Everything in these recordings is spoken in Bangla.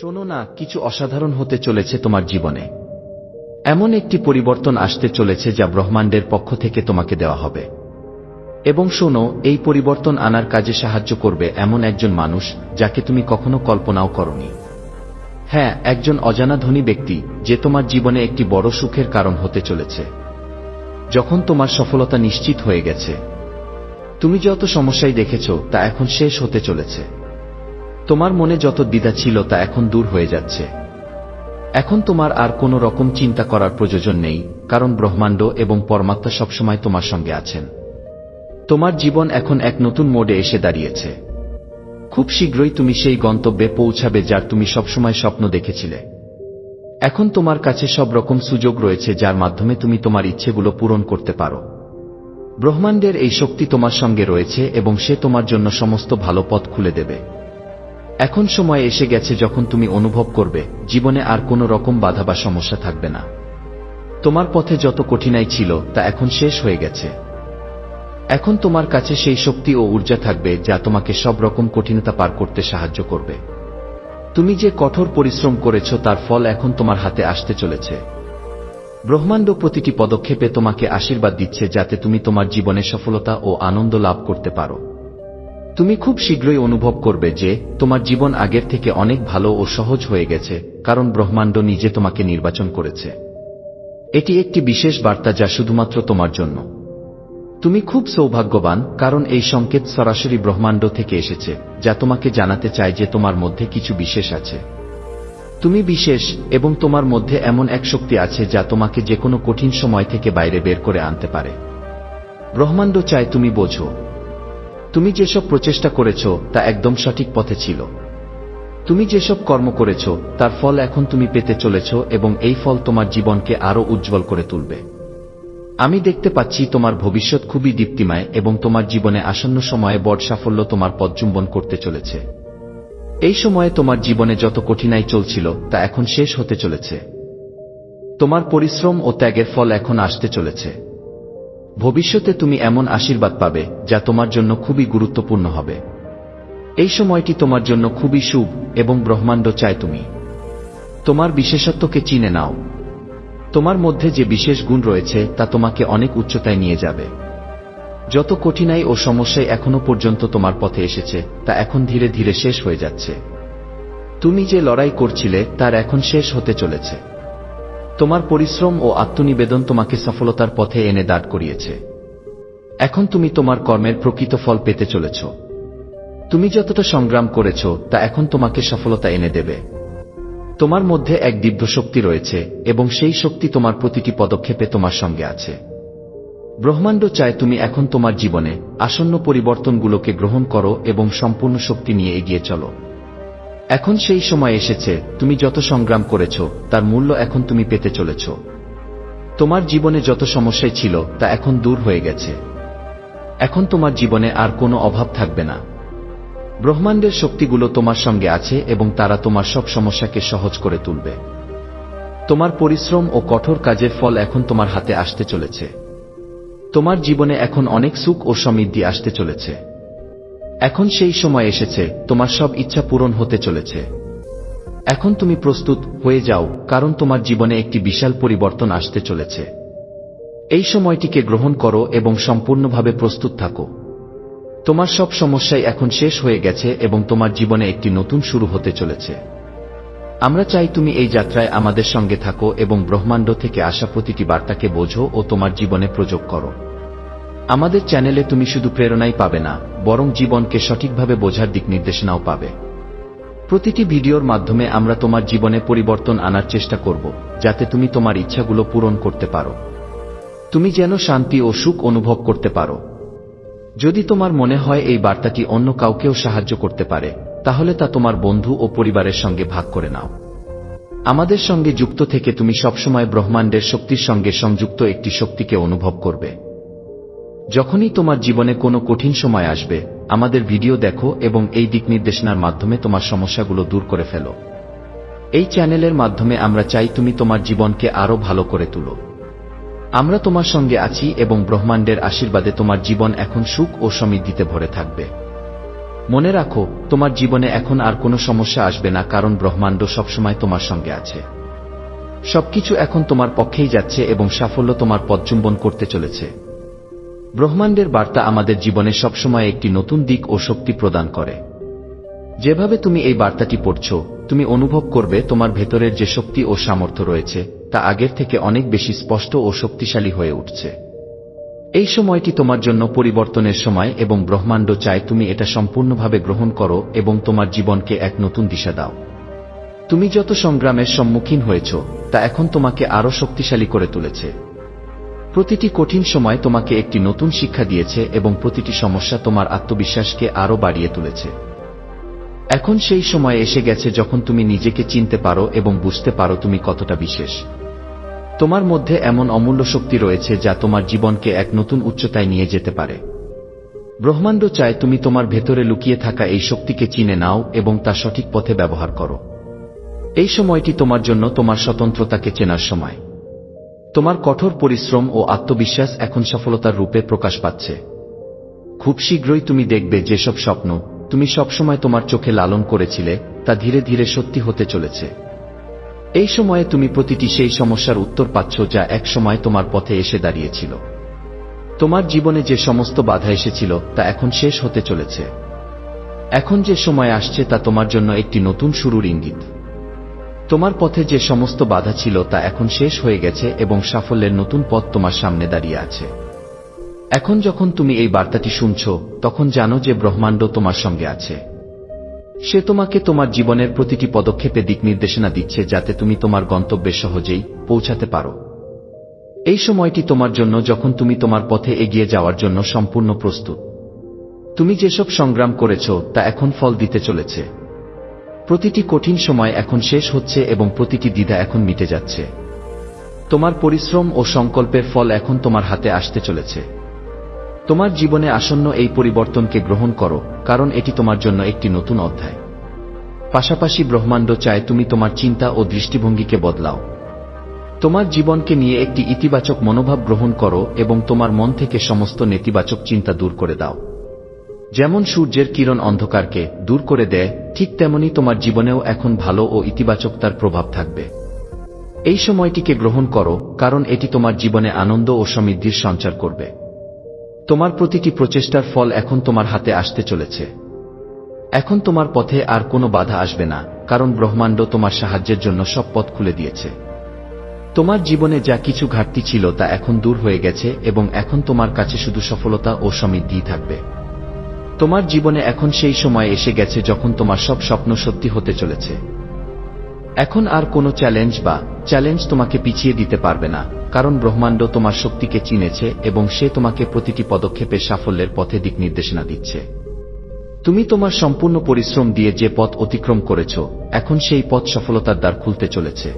শোনো না, কিছু অসাধারণ হতে চলেছে তোমার জীবনে। এমন একটি পরিবর্তন আসতে চলেছে যা ব্রহ্মাণ্ডের পক্ষ থেকে তোমাকে দেওয়া হবে। এবং শোনো, এই পরিবর্তন আনার কাজে সাহায্য করবে এমন একজন মানুষ যাকে তুমি কখনো কল্পনাও করনি। হ্যাঁ একজন অজানা ধনী ব্যক্তি যে তোমার জীবনে একটি বড় সুখের কারণ হতে চলেছে। যখন তোমার সফলতা নিশ্চিত হয়ে গেছে, তুমি যত সমস্যাই দেখেছ তা এখন শেষ হতে চলেছে। তোমার মনে যত দ্বিধা ছিল তা এখন দূর হয়ে যাচ্ছে। এখন তোমার আর কোনো রকম চিন্তা করার প্রয়োজন নেই, কারণ ব্রহ্মাণ্ড এবং পরমাত্মা সবসময় তোমার সঙ্গে আছেন। তোমার জীবন এখন এক নতুন মোডে এসে দাঁড়িয়েছে। খুব শীঘ্রই তুমি সেই গন্তব্যে পৌঁছাবে যার তুমি সবসময় স্বপ্ন দেখেছিলে। এখন তোমার কাছে সব রকম সুযোগ রয়েছে যার মাধ্যমে তুমি তোমার ইচ্ছেগুলো পূরণ করতে পারো। ব্রহ্মাণ্ডের এই শক্তি তোমার সঙ্গে রয়েছে এবং সে তোমার জন্য সমস্ত ভালো পথ খুলে দেবে। এখন সময় এসে গেছে যখন তুমি অনুভব করবে, জীবনে আর কোনো রকম বাধা বা সমস্যা থাকবে না। তোমার পথে যত কঠিনাই ছিল, তা এখন শেষ হয়ে গেছে। এখন তোমার কাছে সেই শক্তি ও ঊর্জা থাকবে যা তোমাকে সব রকম কঠিনতা পার করতে সাহায্য করবে। তুমি যে কঠোর পরিশ্রম করেছ, তার ফল এখন তোমার হাতে আসতে চলেছে। ব্রহ্মাণ্ড প্রতিটি পদক্ষেপে তোমাকে আশীর্বাদ দিচ্ছে যাতে তুমি তোমার জীবনে সফলতা ও আনন্দ লাভ করতে পারো। তুমি খুব শীঘ্রই অনুভব করবে যে, তোমার জীবন আগের থেকে অনেক ভালো ও সহজ হয়ে গেছে, কারণ ব্রহ্মাণ্ড নিজে তোমাকে নির্বাচন করেছে। এটি একটি বিশেষ বার্তা যা শুধুমাত্র তোমার জন্য। তুমি খুব সৌভাগ্যবান, কারণ এই সংকেত সরাসরি ব্রহ্মাণ্ড থেকে এসেছে, যা তোমাকে জানাতে চায় যে তোমার মধ্যে কিছু বিশেষ আছে। তুমি বিশেষ, এবং তোমার মধ্যে এমন এক শক্তি আছে যা তোমাকে যে কোনো কঠিন সময় থেকে বাইরে বের করে আনতে পারে। ব্রহ্মাণ্ড চায় তুমি বোঝো তুমি যেসব প্রচেষ্টা করেছ, তা একদম সঠিক পথে ছিল। তুমি যেসব কর্ম করেছ, তার ফল এখন তুমি পেতে চলেছ এবং এই ফল তোমার জীবনকে আরও উজ্জ্বল করে তুলবে। আমি দেখতে পাচ্ছি তোমার ভবিষ্যৎ খুবই দীপ্তিময় এবং তোমার জীবনে আসন্ন সময়ে বড় সাফল্য তোমার পদচুম্বন করতে চলেছে। এই সময়ে তোমার জীবনে যত কঠিনাই চলছিল, তা এখন শেষ হতে চলেছে। তোমার পরিশ্রম ও ত্যাগের ফল এখন আসতে চলেছে। ভবিষ্যতে তুমি এমন আশীর্বাদ পাবে যা তোমার জন্য খুবই গুরুত্বপূর্ণ হবে। এই সময়টি তোমার জন্য খুবই শুভ এবং ব্রহ্মাণ্ড চায় তুমি। তোমার বিশেষত্বকে চিনে নাও। তোমার মধ্যে যে বিশেষ গুণ রয়েছে তা তোমাকে অনেক উচ্চতায় নিয়ে যাবে। যত কঠিনাই ও সমস্যায় এখনও পর্যন্ত তোমার পথে এসেছে, তা এখন ধীরে ধীরে শেষ হয়ে যাচ্ছে। তুমি যে লড়াই করছিলে, তার এখন শেষ হতে চলেছে। তোমার পরিশ্রম ও আত্মনিবেদন তোমাকে সফলতার পথে এনে দাঁড় করিয়েছে। এখন তুমি তোমার কর্মের প্রকৃত ফল পেতে চলেছ। তুমি যতটা সংগ্রাম করেছ, তা এখন তোমাকে সফলতা এনে দেবে। তোমার মধ্যে এক দিব্য শক্তি রয়েছে, এবং সেই শক্তি তোমার প্রতিটি পদক্ষেপে তোমার সঙ্গে আছে। ব্রহ্মাণ্ড চায় তুমি এখন তোমার জীবনে আসন্ন পরিবর্তনগুলোকে গ্রহণ করো এবং সম্পূর্ণ শক্তি নিয়ে এগিয়ে চলো। এখন সেই সময় এসেছে, তুমি যত সংগ্রাম করেছ, তার মূল্য এখন তুমি পেতে চলেছ। তোমার জীবনে যত সমস্যায় ছিল, তা এখন দূর হয়ে গেছে। এখন তোমার জীবনে আর কোনো অভাব থাকবে না। ব্রহ্মাণ্ডের শক্তিগুলো তোমার সঙ্গে আছে এবং তারা তোমার সব সমস্যাকে সহজ করে তুলবে। তোমার পরিশ্রম ও কঠোর কাজের ফল এখন তোমার হাতে আসতে চলেছে। তোমার জীবনে এখন অনেক সুখ ও সমৃদ্ধি আসতে চলেছে। এখন সেই সময় এসেছে, তোমার সব ইচ্ছা পূরণ হতে চলেছে। এখন তুমি প্রস্তুত হয়ে যাও, কারণ তোমার জীবনে একটি বিশাল পরিবর্তন আসতে চলেছে। এই সময়টিকে গ্রহণ করো এবং সম্পূর্ণভাবে প্রস্তুত থাকো। তোমার সব সমস্যাই এখন শেষ হয়ে গেছে এবং তোমার জীবনে একটি নতুন শুরু হতে চলেছে। আমরা চাই তুমি এই যাত্রায় আমাদের সঙ্গে থাকো এবং ব্রহ্মাণ্ড থেকে আসা প্রতিটি বার্তাকে বোঝো ও তোমার জীবনে প্রযোগ করো। আমাদের চ্যানেলে তুমি শুধু প্রেরণাই পাবে না, বরং জীবনকে সঠিকভাবে বোঝার দিক নির্দেশনাও পাবে। প্রতিটি ভিডিওর মাধ্যমে আমরা তোমার জীবনে পরিবর্তন আনার চেষ্টা করব, যাতে তুমি তোমার ইচ্ছাগুলো পূরণ করতে পারো। তুমি যেন শান্তি ও সুখ অনুভব করতে পারো। যদি তোমার মনে হয় এই বার্তাটি অন্য কাউকেও সাহায্য করতে পারে, তাহলে তা তোমার বন্ধু ও পরিবারের সঙ্গে ভাগ করে নাও। আমাদের সঙ্গে যুক্ত থেকে তুমি সবসময় ব্রহ্মাণ্ডের শক্তির সঙ্গে সংযুক্ত একটি শক্তিকে অনুভব করবে। যখনই তোমার জীবনে কোনো কঠিন সময় আসবে, আমাদের ভিডিও দেখো এবং এই দিক নির্দেশনার মাধ্যমে তোমার সমস্যাগুলো দূর করে ফেলো। এই চ্যানেলের মাধ্যমে আমরা চাই তুমি তোমার জীবনকে আরও ভালো করে তুলো। আমরা তোমার সঙ্গে আছি এবং ব্রহ্মাণ্ডের আশীর্বাদে তোমার জীবন এখন সুখ ও সমৃদ্ধিতে ভরে থাকবে। মনে রাখো, তোমার জীবনে এখন আর কোনো সমস্যা আসবে না কারণ ব্রহ্মাণ্ড সবসময় তোমার সঙ্গে আছে। সবকিছু এখন তোমার পক্ষেই যাচ্ছে এবং সাফল্য তোমার পদচুম্বন করতে চলেছে। ব্রহ্মাণ্ডের বার্তা আমাদের জীবনে সবসময় একটি নতুন দিক ও শক্তি প্রদান করে। যেভাবে তুমি এই বার্তাটি পড়ছ, তুমি অনুভব করবে তোমার ভেতরের যে শক্তি ও সামর্থ্য রয়েছে, তা আগের থেকে অনেক বেশি স্পষ্ট ও শক্তিশালী হয়ে উঠছে। এই সময়টি তোমার জন্য পরিবর্তনের সময় এবং ব্রহ্মাণ্ড চায় তুমি এটা সম্পূর্ণভাবে গ্রহণ করো এবং তোমার জীবনকে এক নতুন দিশা দাও। তুমি যত সংগ্রামের সম্মুখীন হয়েছ, তা এখন তোমাকে আরও শক্তিশালী করে তুলেছে। প্রতিটি কঠিন সময় তোমাকে একটি নতুন শিক্ষা দিয়েছে এবং প্রতিটি সমস্যা তোমার আত্মবিশ্বাসকে আরও বাড়িয়ে তুলেছে। এখন সেই সময় এসে গেছে যখন তুমি নিজেকে চিনতে পারো এবং বুঝতে পারো তুমি কতটা বিশেষ। তোমার মধ্যে এমন অমূল্য শক্তি রয়েছে যা তোমার জীবনকে এক নতুন উচ্চতায় নিয়ে যেতে পারে। ব্রহ্মাণ্ড চায় তুমি তোমার ভেতরে লুকিয়ে থাকা এই শক্তিকে চিনে নাও এবং তা সঠিক পথে ব্যবহার করো। এই সময়টি তোমার জন্য তোমার স্বতন্ত্রতাকে চেনার সময়। তোমার কঠোর পরিশ্রম ও আত্মবিশ্বাস এখন সফলতার রূপে প্রকাশ পাচ্ছে। খুব শীঘ্রই তুমি দেখবে যেসব স্বপ্ন তুমি সবসময় তোমার চোখে লালন করেছিলে, তা ধীরে ধীরে সত্যি হতে চলেছে। এই সময়ে তুমি প্রতিটি সেই সমস্যার উত্তর পাচ্ছ যা এক সময় তোমার পথে এসে দাঁড়িয়েছিল। তোমার জীবনে যে সমস্ত বাধা এসেছিল, তা এখন শেষ হতে চলেছে। এখন যে সময় আসছে, তা তোমার জন্য একটি নতুন শুরুর ইঙ্গিত। তোমার পথে যে সমস্ত বাধা ছিল তা এখন শেষ হয়ে গেছে এবং সাফল্যের নতুন পথ তোমার সামনে দাঁড়িয়ে আছে। এখন যখন তুমি এই বার্তাটি শুনছ, তখন জানো যে ব্রহ্মাণ্ড তোমার সঙ্গে আছে। সে তোমাকে তোমার জীবনের প্রতিটি পদক্ষেপে দিক নির্দেশনা দিচ্ছে যাতে তুমি তোমার গন্তব্যে সহজেই পৌঁছাতে পারো। এই সময়টি তোমার জন্য যখন তুমি তোমার পথে এগিয়ে যাওয়ার জন্য সম্পূর্ণ প্রস্তুত। তুমি যেসব সংগ্রাম করেছ, তা এখন ফল দিতে চলেছে। প্রতিটি কঠিন সময় এখন শেষ হচ্ছে এবং প্রতিটি দ্বিধা এখন মিটে যাচ্ছে। তোমার পরিশ্রম ও সংকল্পের ফল এখন তোমার হাতে আসতে চলেছে। তোমার জীবনে আসন্ন এই পরিবর্তনকে গ্রহণ করো, কারণ এটি তোমার জন্য একটি নতুন অধ্যায়। পাশাপাশি ব্রহ্মাণ্ড চায় তুমি তোমার চিন্তা ও দৃষ্টিভঙ্গিকে বদলাও। তোমার জীবনকে নিয়ে একটি ইতিবাচক মনোভাব গ্রহণ করো এবং তোমার মন থেকে সমস্ত নেতিবাচক চিন্তা দূর করে দাও। যেমন সূর্যের কিরণ অন্ধকারকে দূর করে দেয়, ঠিক তেমনি তোমার জীবনেও এখন ভালো ও ইতিবাচকতার প্রভাব থাকবে। এই সময়টিকে গ্রহণ করো, কারণ এটি তোমার জীবনে আনন্দ ও সমৃদ্ধির সঞ্চার করবে। তোমার প্রতিটি প্রচেষ্টার ফল এখন তোমার হাতে আসতে চলেছে। এখন তোমার পথে আর কোনো বাধা আসবে না, কারণ ব্রহ্মাণ্ড তোমার সাহায্যের জন্য সব পথ খুলে দিয়েছে। তোমার জীবনে যা কিছু ঘাটতি ছিল তা এখন দূর হয়ে গেছে এবং এখন তোমার কাছে শুধু সফলতা ও সমৃদ্ধি থাকবে। তোমার জীবনে এখন সেই সময় এসে গেছে যখন তোমার সব স্বপ্ন সত্যি হতে চলেছে। এখন আর কোনো চ্যালেঞ্জ বা চ্যালেঞ্জ তোমাকে পিছিয়ে দিতে পারবে না, কারণ ব্রহ্মাণ্ড তোমার শক্তিকে চিনেছে এবং সে তোমাকে প্রতিটি পদক্ষেপে সাফল্যের পথে দিক নির্দেশনা দিচ্ছে। তুমি তোমার সম্পূর্ণ পরিশ্রম দিয়ে যে পথ অতিক্রম করেছ, এখন সেই পথ সফলতার দ্বার খুলতে চলেছে।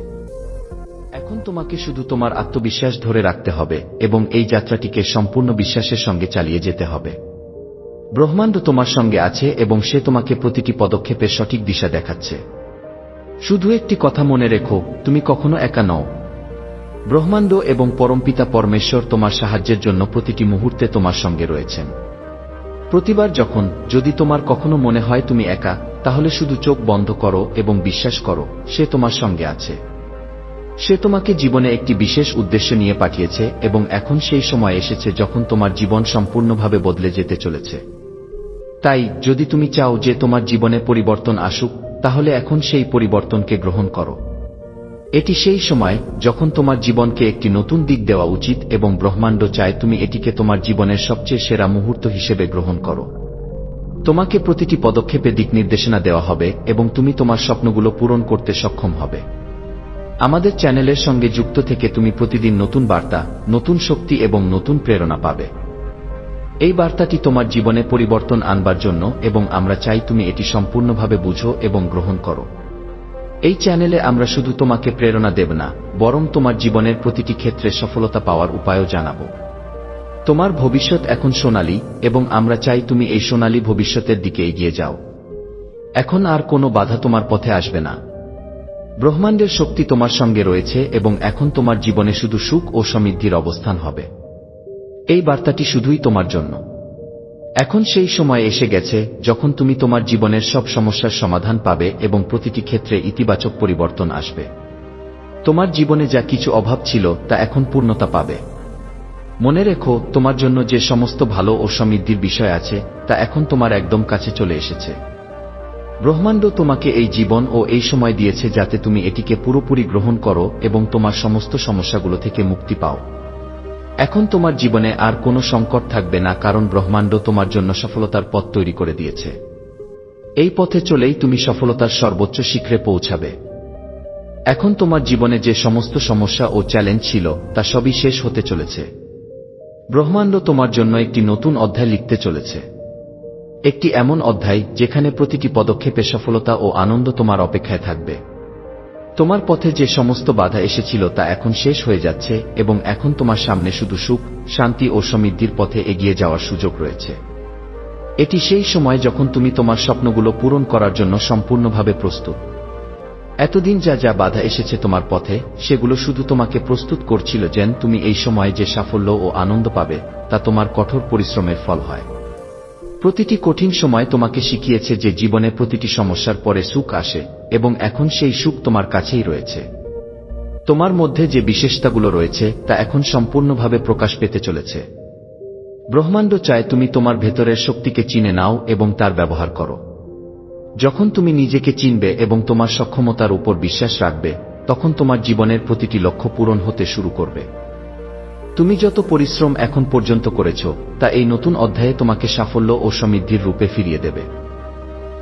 এখন তোমাকে শুধু তোমার আত্মবিশ্বাস ধরে রাখতে হবে এবং এই যাত্রাটিকে সম্পূর্ণ বিশ্বাসের সঙ্গে চালিয়ে যেতে হবে। ব্রহ্মাণ্ড তোমার সঙ্গে আছে এবং সে তোমাকে প্রতিটি পদক্ষেপের সঠিক দিশা দেখাচ্ছে। শুধু একটি কথা মনে রেখো, তুমি কখনো একা নও। ব্রহ্মাণ্ড এবং পরমপিতা পরমেশ্বর তোমার সাহায্যের জন্য প্রতিটি মুহূর্তে তোমার সঙ্গে রয়েছেন। প্রতিবার যখন, যদি তোমার কখনো মনে হয় তুমি একা, তাহলে শুধু চোখ বন্ধ করো এবং বিশ্বাস করো, সে তোমার সঙ্গে আছে। সে তোমাকে জীবনে একটি বিশেষ উদ্দেশ্য নিয়ে পাঠিয়েছে এবং এখন সেই সময় এসেছে যখন তোমার জীবন সম্পূর্ণভাবে বদলে যেতে চলেছে। তাই, যদি তুমি চাও যে তোমার জীবনে পরিবর্তন আসুক, তাহলে এখন সেই পরিবর্তনকে গ্রহণ করো। এটি সেই সময় যখন তোমার জীবনকে একটি নতুন দিক দেওয়া উচিত এবং ব্রহ্মাণ্ড চায় তুমি এটিকে তোমার জীবনের সবচেয়ে সেরা মুহূর্ত হিসেবে গ্রহণ করো। তোমাকে প্রতিটি পদক্ষেপে দিক নির্দেশনা দেওয়া হবে এবং তুমি তোমার স্বপ্নগুলো পূরণ করতে সক্ষম হবে। আমাদের চ্যানেলের সঙ্গে যুক্ত থেকে তুমি প্রতিদিন নতুন বার্তা, নতুন শক্তি এবং নতুন প্রেরণা পাবে। এই বার্তাটি তোমার জীবনে পরিবর্তন আনবার জন্য এবং আমরা চাই তুমি এটি সম্পূর্ণভাবে বুঝো এবং গ্রহণ করো। এই চ্যানেলে আমরা শুধু তোমাকে প্রেরণা দেব না, বরং তোমার জীবনের প্রতিটি ক্ষেত্রে সফলতা পাওয়ার উপায়ও জানাব। তোমার ভবিষ্যৎ এখন সোনালী এবং আমরা চাই তুমি এই সোনালী ভবিষ্যতের দিকে এগিয়ে যাও। এখন আর কোনো বাধা তোমার পথে আসবে না। ব্রহ্মাণ্ডের শক্তি তোমার সঙ্গে রয়েছে এবং এখন তোমার জীবনে শুধু সুখ ও সমৃদ্ধির অবস্থান হবে। এই বার্তাটি শুধুই তোমার জন্য। এখন সেই সময় এসে গেছে যখন তুমি তোমার জীবনের সব সমস্যার সমাধান পাবে এবং প্রতিটি ক্ষেত্রে ইতিবাচক পরিবর্তন আসবে। তোমার জীবনে যা কিছু অভাব ছিল তা এখন পূর্ণতা পাবে। মনে রেখো, তোমার জন্য যে সমস্ত ভালো ও সমৃদ্ধির বিষয় আছে, তা এখন তোমার একদম কাছে চলে এসেছে। ব্রহ্মাণ্ড তোমাকে এই জীবন ও এই সময় দিয়েছে যাতে তুমি এটিকে পুরোপুরি গ্রহণ করো এবং তোমার সমস্ত সমস্যাগুলো থেকে মুক্তি পাও। এখন তোমার জীবনে আর কোনো সংকট থাকবে না, কারণ ব্রহ্মাণ্ড তোমার জন্য সফলতার পথ তৈরি করে দিয়েছে। এই পথে চলেই তুমি সফলতার সর্বোচ্চ শিখরে পৌঁছাবে। এখন তোমার জীবনে যে সমস্ত সমস্যা ও চ্যালেঞ্জ ছিল, তা সবই শেষ হতে চলেছে। ব্রহ্মাণ্ড তোমার জন্য একটি নতুন অধ্যায় লিখতে চলেছে। একটি এমন অধ্যায় যেখানে প্রতিটি পদক্ষেপে সফলতা ও আনন্দ তোমার অপেক্ষায় থাকবে। তোমার পথে যে সমস্ত বাধা এসেছিল তা এখন শেষ হয়ে যাচ্ছে এবং এখন তোমার সামনে শুধু সুখ, শান্তি ও সমৃদ্ধির পথে এগিয়ে যাওয়ার সুযোগ রয়েছে। এটি সেই সময় যখন তুমি তোমার স্বপ্নগুলো পূরণ করার জন্য সম্পূর্ণভাবে প্রস্তুত। এতদিন যা যা বাধা এসেছে তোমার পথে, সেগুলো শুধু তোমাকে প্রস্তুত করছিল যেন তুমি এই সময়ে যে সাফল্য ও আনন্দ পাবে, তা তোমার কঠোর পরিশ্রমের ফল হয়। প্রতিটি কঠিন সময় তোমাকে শিখিয়েছে যে জীবনে প্রতিটি সমস্যার পরে সুখ আসে, এবং এখন সেই সুখ তোমার কাছেই রয়েছে। তোমার মধ্যে যে বিশেষতাগুলো রয়েছে, তা এখন সম্পূর্ণভাবে প্রকাশ পেতে চলেছে। ব্রহ্মাণ্ড চায় তুমি তোমার ভেতরের শক্তিকে চিনে নাও এবং তার ব্যবহার করো। যখন তুমি নিজেকে চিনবে এবং তোমার সক্ষমতার উপর বিশ্বাস রাখবে, তখন তোমার জীবনের প্রতিটি লক্ষ্য পূরণ হতে শুরু করবে। তুমি যত পরিশ্রম এখন পর্যন্ত করেছ, তা এই নতুন অধ্যায়ে তোমাকে সাফল্য ও সমৃদ্ধির রূপে ফিরিয়ে দেবে।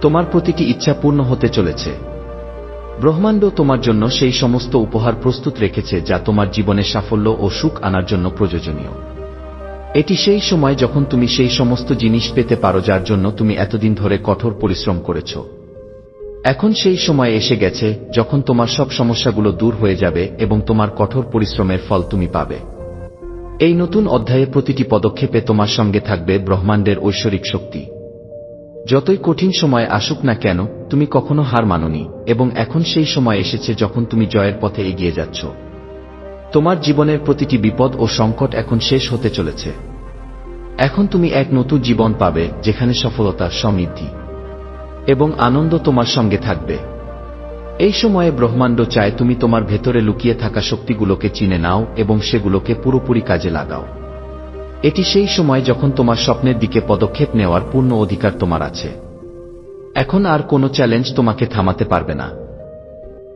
তোমার প্রতিটি ইচ্ছা পূর্ণ হতে চলেছে। ব্রহ্মাণ্ড তোমার জন্য সেই সমস্ত উপহার প্রস্তুত রেখেছে যা তোমার জীবনে সাফল্য ও সুখ আনার জন্য প্রয়োজনীয়। এটি সেই সময় যখন তুমি সেই সমস্ত জিনিস পেতে পারো যার জন্য তুমি এতদিন ধরে কঠোর পরিশ্রম করেছ। এখন সেই সময় এসে গেছে যখন তোমার সব সমস্যাগুলো দূর হয়ে যাবে এবং তোমার কঠোর পরিশ্রমের ফল তুমি পাবে। এই নতুন অধ্যায়ে প্রতিটি পদক্ষেপে তোমার সঙ্গে থাকবে ব্রহ্মাণ্ডের ঐশ্বরিক শক্তি। যতই কঠিন সময় আসুক না কেন, তুমি কখনো হার মাননি, এবং এখন সেই সময় এসেছে যখন তুমি জয়ের পথে এগিয়ে যাচ্ছ। তোমার জীবনের প্রতিটি বিপদ ও সংকট এখন শেষ হতে চলেছে। এখন তুমি এক নতুন জীবন পাবে, যেখানে সফলতা সমৃদ্ধি এবং আনন্দ তোমার সঙ্গে থাকবে। এই সময়ে ব্রহ্মাণ্ড চায় তুমি তোমার ভেতরে লুকিয়ে থাকা শক্তিগুলোকে চিনে নাও এবং সেগুলোকে পুরোপুরি কাজে লাগাও। এটি সেই সময় যখন তোমার স্বপ্নের দিকে পদক্ষেপ নেওয়ার পূর্ণ অধিকার তোমার আছে। এখন আর কোনো চ্যালেঞ্জ তোমাকে থামাতে পারবে না।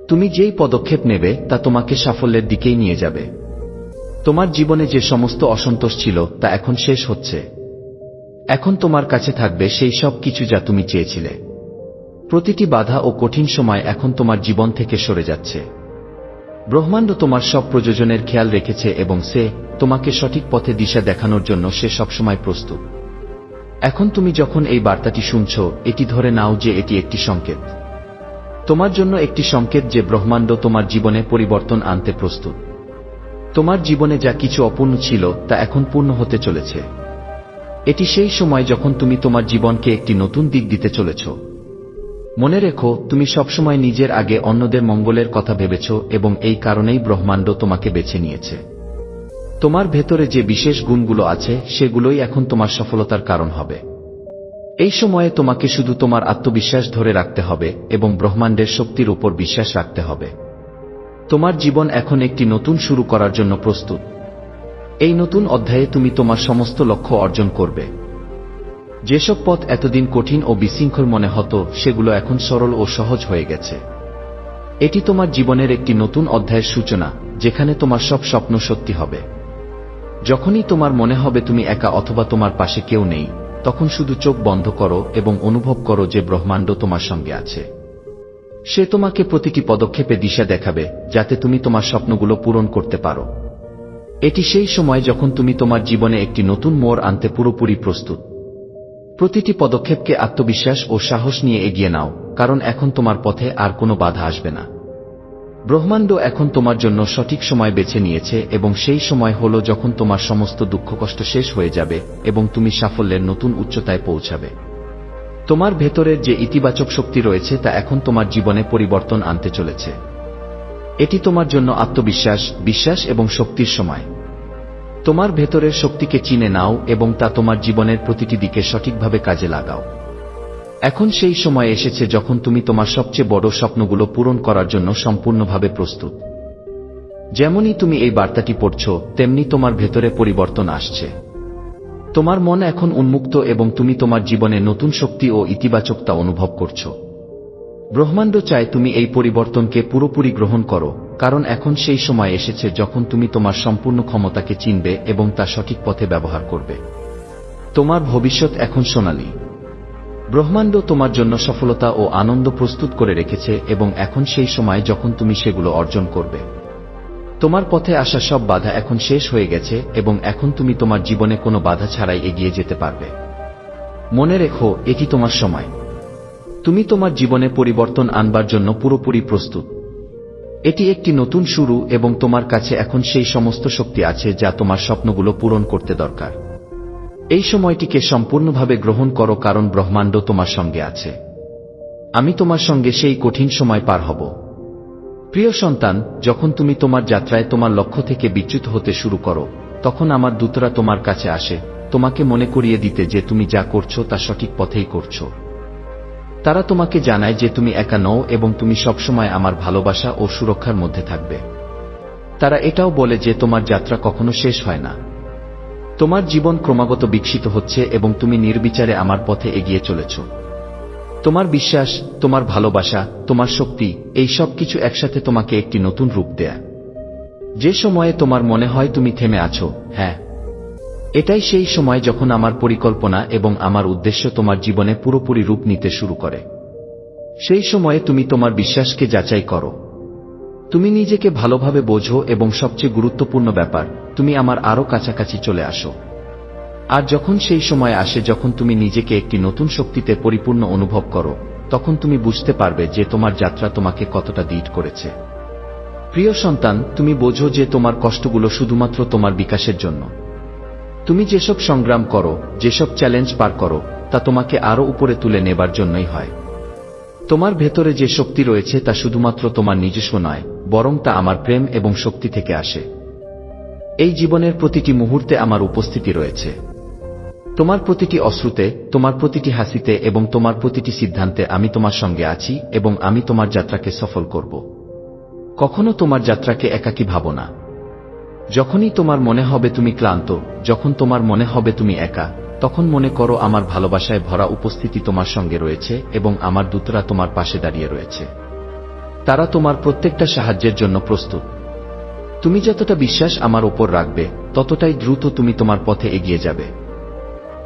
তুমি যেই পদক্ষেপ নেবে তা তোমাকে সাফল্যের দিকেই নিয়ে যাবে। তোমার জীবনে যে সমস্ত অসন্তোষ ছিল তা এখন শেষ হচ্ছে। এখন তোমার কাছে থাকবে সেই সব কিছু যা তুমি চেয়েছিলে। প্রতিটি বাধা ও কঠিন সময় এখন তোমার জীবন থেকে সরে যাচ্ছে। ব্রহ্মাণ্ড তোমার সব প্রযোজনের খেয়াল রেখেছে এবং সে তোমাকে সঠিক পথে দিশা দেখানোর জন্য সে সবসময় প্রস্তুত। এখন তুমি যখন এই বার্তাটি শুনছ, এটি ধরে নাও যে এটি একটি সংকেত। তোমার জন্য একটি সংকেত যে ব্রহ্মাণ্ড তোমার জীবনে পরিবর্তন আনতে প্রস্তুত। তোমার জীবনে যা কিছু অপূর্ণ ছিল, তা এখন পূর্ণ হতে চলেছে। এটি সেই সময় যখন তুমি তোমার জীবনকে একটি নতুন দিক দিতে চলেছ। মনে রেখো, তুমি সবসময় নিজের আগে অন্যদের মঙ্গলের কথা ভেবেছ এবং এই কারণেই ব্রহ্মাণ্ড তোমাকে বেছে নিয়েছে। তোমার ভেতরে যে বিশেষ গুণগুলো আছে, সেগুলোই এখন তোমার সফলতার কারণ হবে। এই সময়ে তোমাকে শুধু তোমার আত্মবিশ্বাস ধরে রাখতে হবে এবং ব্রহ্মাণ্ডের শক্তির উপর বিশ্বাস রাখতে হবে। তোমার জীবন এখন একটি নতুন শুরু করার জন্য প্রস্তুত। এই নতুন অধ্যায়ে তুমি তোমার সমস্ত লক্ষ্য অর্জন করবে। যেসব পথ এতদিন কঠিন ও বিশৃঙ্খল মনে হতো, সেগুলো এখন সরল ও সহজ হয়ে গেছে। এটি তোমার জীবনের একটি নতুন অধ্যায়ের সূচনা, যেখানে তোমার সব স্বপ্ন সত্যি হবে। যখনই তোমার মনে হবে তুমি একা অথবা তোমার পাশে কেউ নেই, তখন শুধু চোখ বন্ধ করো এবং অনুভব করো যে ব্রহ্মাণ্ড তোমার সঙ্গে আছে। সে তোমাকে প্রতিটি পদক্ষেপে দিশা দেখাবে, যাতে তুমি তোমার স্বপ্নগুলো পূরণ করতে পারো। এটি সেই সময় যখন তুমি তোমার জীবনে একটি নতুন মোড় আনতে পুরোপুরি প্রস্তুত। প্রতিটি পদক্ষেপকে আত্মবিশ্বাস ও সাহস নিয়ে এগিয়ে নাও, কারণ এখন তোমার পথে আর কোনো বাধা আসবে না। ব্রহ্মাণ্ড এখন তোমার জন্য সঠিক সময় বেছে নিয়েছে এবং সেই সময় হল যখন তোমার সমস্ত দুঃখ কষ্ট শেষ হয়ে যাবে এবং তুমি সাফল্যের নতুন উচ্চতায় পৌঁছাবে। তোমার ভেতরের যে ইতিবাচক শক্তি রয়েছে তা এখন তোমার জীবনে পরিবর্তন আনতে চলেছে। এটি তোমার জন্য আত্মবিশ্বাস, বিশ্বাস এবং শক্তির সময়। তোমার ভেতরের শক্তিকে চিনে নাও এবং তা তোমার জীবনের প্রতিটি দিকে সঠিকভাবে কাজে লাগাও। এখন সেই সময় এসেছে যখন তুমি তোমার সবচেয়ে বড় স্বপ্নগুলো পূরণ করার জন্য সম্পূর্ণভাবে প্রস্তুত। যেমনই তুমি এই বার্তাটি পড়ছ, তেমনি তোমার ভেতরে পরিবর্তন আসছে। তোমার মন এখন উন্মুক্ত এবং তুমি তোমার জীবনে নতুন শক্তি ও ইতিবাচকতা অনুভব করছ। ব্রহ্মাণ্ড চায় তুমি এই পরিবর্তনকে পুরোপুরি গ্রহণ করো, কারণ এখন সেই সময় এসেছে যখন তুমি তোমার সম্পূর্ণ ক্ষমতাকে চিনবে এবং তা সঠিক পথে ব্যবহার করবে। তোমার ভবিষ্যৎ এখন সোনালী। ব্রহ্মাণ্ড তোমার জন্য সফলতা ও আনন্দ প্রস্তুত করে রেখেছে এবং এখন সেই সময় যখন তুমি সেগুলো অর্জন করবে। তোমার পথে আসা সব বাধা এখন শেষ হয়ে গেছে এবং এখন তুমি তোমার জীবনে কোনো বাধা ছাড়াই এগিয়ে যেতে পারবে। মনে রেখো, এটি তোমার সময়। তুমি তোমার জীবনে পরিবর্তন আনবার জন্য পুরোপুরি প্রস্তুত। এটি একটি নতুন শুরু এবং তোমার কাছে এখন সেই সমস্ত শক্তি আছে যা তোমার স্বপ্নগুলো পূরণ করতে দরকার। এই সময়টিকে সম্পূর্ণভাবে গ্রহণ করো কারণ ব্রহ্মাণ্ড তোমার সঙ্গে আছে। আমি তোমার সঙ্গে সেই কঠিন সময় পার হব। প্রিয় সন্তান, যখন তুমি তোমার যাত্রায় তোমার লক্ষ্য থেকে বিচ্যুত হতে শুরু করো, তখন আমার দূতরা তোমার কাছে আসে, তোমাকে মনে করিয়ে দিতে যে তুমি যা করছ তা সঠিক পথেই করছ। তারা তোমাকে জানায় যে তুমি একা নও এবং তুমি সবসময় আমার ভালোবাসা ও সুরক্ষার মধ্যে থাকবে। তারা এটাও বলে যে তোমার যাত্রা কখনো শেষ হয় না। তোমার জীবন ক্রমাগত বিকশিত হচ্ছে এবং তুমি নির্বিচারে আমার পথে এগিয়ে চলেছ। তোমার বিশ্বাস, তোমার ভালোবাসা, তোমার শক্তি, এই সব কিছু একসাথে তোমাকে একটি নতুন রূপ দেয়া। যে সময়ে তোমার মনে হয় তুমি থেমে আছো হ্যাঁ এটাই সেই সময় যখন আমার পরিকল্পনা এবং আমার উদ্দেশ্য তোমার জীবনে পুরোপুরি রূপ নিতে শুরু করে। সেই সময়ে তুমি তোমার বিশ্বাসকে যাচাই করো। তুমি নিজেকে ভালোভাবে বোঝো এবং সবচেয়ে গুরুত্বপূর্ণ ব্যাপার, তুমি আমার আরও কাছাকাছি চলে আসো। আর যখন সেই সময় আসে যখন তুমি নিজেকে একটি নতুন শক্তিতে পরিপূর্ণ অনুভব করো, তখন তুমি বুঝতে পারবে যে তোমার যাত্রা তোমাকে কতটা দিট করেছে। প্রিয় সন্তান, তুমি বোঝো যে তোমার কষ্টগুলো শুধুমাত্র তোমার বিকাশের জন্য। তুমি যেসব সংগ্রাম করো, যেসব চ্যালেঞ্জ পার করো, তা তোমাকে আরও উপরে তুলে নেবার জন্যই হয়। তোমার ভেতরে যে শক্তি রয়েছে তা শুধুমাত্র তোমার নিজস্ব নয়, বরং তা আমার প্রেম এবং শক্তি থেকে আসে। এই জীবনের প্রতিটি মুহূর্তে আমার উপস্থিতি রয়েছে। তোমার প্রতিটি অশ্রুতে, তোমার প্রতিটি হাসিতে এবং তোমার প্রতিটি সিদ্ধান্তে আমি তোমার সঙ্গে আছি এবং আমি তোমার যাত্রাকে সফল করব। কখনো তোমার যাত্রাকে একাকী ভাবো না। যখনই তোমার মনে হবে তুমি ক্লান্ত, যখন তোমার মনে হবে তুমি একা, তখন মনে করো আমার ভালোবাসায় ভরা উপস্থিতি তোমার সঙ্গে রয়েছে এবং আমার দূতরা তোমার পাশে দাঁড়িয়ে রয়েছে। তারা তোমার প্রত্যেকটা সাহায্যের জন্য প্রস্তুত। তুমি যতটা বিশ্বাস আমার ওপর রাখবে, ততটাই দ্রুত তুমি তোমার পথে এগিয়ে যাবে।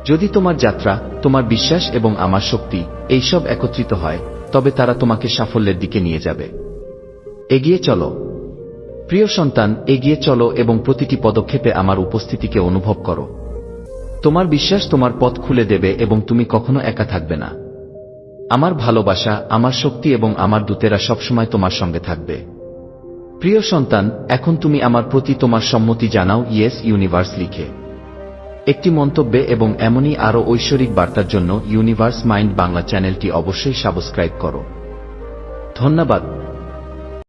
যদি তোমার যাত্রা, তোমার বিশ্বাস এবং আমার শক্তি এইসব একত্রিত হয়, তবে তারা তোমাকে সাফল্যের দিকে নিয়ে যাবে। এগিয়ে চলো। প্রিয় সন্তান, এগিয়ে চলো এবং প্রতিটি পদক্ষেপে আমার উপস্থিতিকে অনুভব করো। তোমার বিশ্বাস তোমার পথ খুলে দেবে এবং তুমি কখনো একা থাকবে না। আমার ভালোবাসা, আমার শক্তি এবং আমার দূতেরা সবসময় তোমার সঙ্গে থাকবে। প্রিয় সন্তান, এখন তুমি আমার প্রতি তোমার সম্মতি জানাও, ইয়েস, ইউনিভার্স লিখে। একটি মন্তব্যে এবং এমনই আরও ঐশ্বরিক বার্তার জন্য, ইউনিভার্স মাইন্ড বাংলা চ্যানেলটি অবশ্যই সাবস্ক্রাইব করো। ধন্যবাদ।